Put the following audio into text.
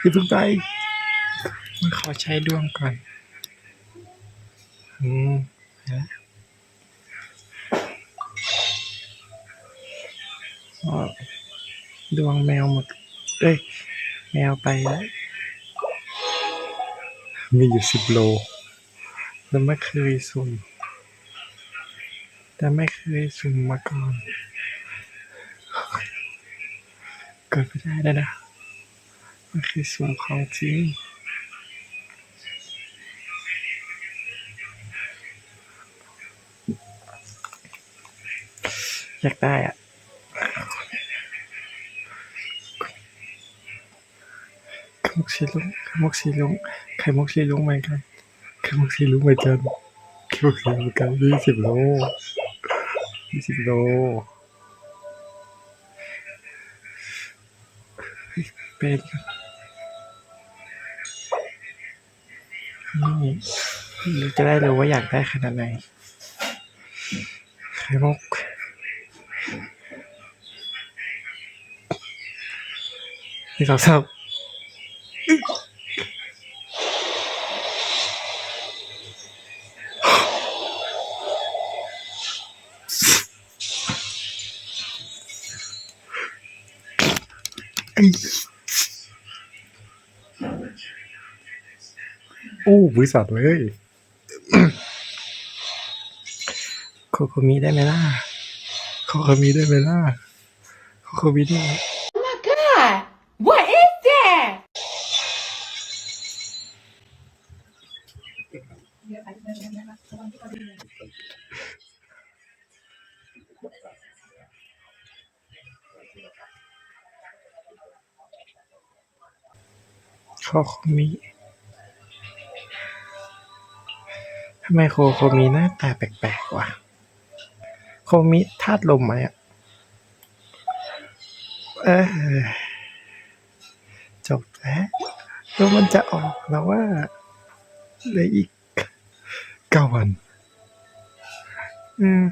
อย่าเพิ่งไปมันขอใช้ดวงก่อน อืมเห็นแล้วอ๋อดวงแมวหมดเอ้ย แมวไปแล้ว มีอยู่สิบโลแล้วไม่เคยสุ่ม แต่ไม่เคยสุ่มมาก่อน เกิดไม่ได้แล้วนะ มันคือสุ่มของจริงอยากได้อะไข่มุกสีลุงไข่มุกสีลุงไข่มุกสีลุงเหมือนกันไข่มุกสีลุงเหมือนกันไข่มุกสีลุงเหมือนกันยี่สิบโลยี่สิบโลเป็น นี่จะได้รู้ว่าอยากได้ขนาดไหนไข่มุกนี่สองสามโอ้ บริษัทเลยโคโคมิได้ไหมล่ะโคโคมิได้ไหมล่ะโคโคมิได้ไหม Oh my god! What is that? โคโคมิ ทำไมโคโคมิหน้าตาแปลกๆวะโคมิธาตุลมไหมอะเออจบแล้วแล้วมันจะออกแล้วว่าเหลืออีกเก้าวันอือ